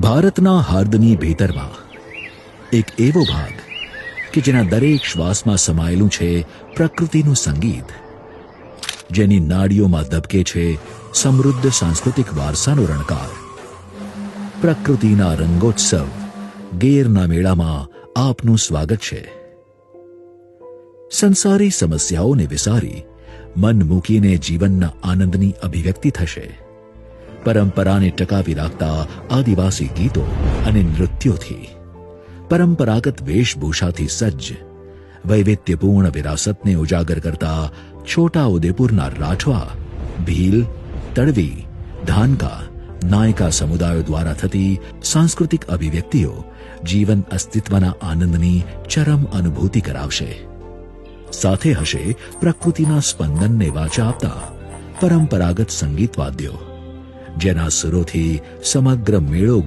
ભારતના હાર્દની ભીતરમાં એક એવો ભાગ કે જેના દરેક શ્વાસમાં સમાયેલું છે પ્રકૃતિનું સંગીત, જેની નાડીઓમાં ધબકે છે સમૃદ્ધ સાંસ્કૃતિક વારસાનો રણકાર. પ્રકૃતિના રંગોત્સવ ગેરના મેળામાં આપનું સ્વાગત છે. સંસારી સમસ્યાઓને વિસારી મન મૂકીને જીવનના આનંદની અભિવ્યક્તિ થશે. પરંપરાને ટકાવી રાખતા આદિવાસી ગીતો અને નૃત્યોથી પરંપરાગત વેશભૂષાથી સજ્જ, વૈવિધ્યપૂર્ણ વિરાસતને ઉજાગર કરતા છોટા ઉદેપુરના રાઠવા, ભીલ, તડવી, ધાનકા, નાયકા સમુદાયો દ્વારા થતી સાંસ્કૃતિક અભિવ્યક્તિઓ જીવન અસ્તિત્વના આનંદની ચરમ અનુભૂતિ કરાવશે. સાથે હશે પ્રકૃતિના સ્પંદનને વાચા આપતા પરંપરાગત સંગીત વાદ્યો. જેના સુરોથી સમગ્ર મેળો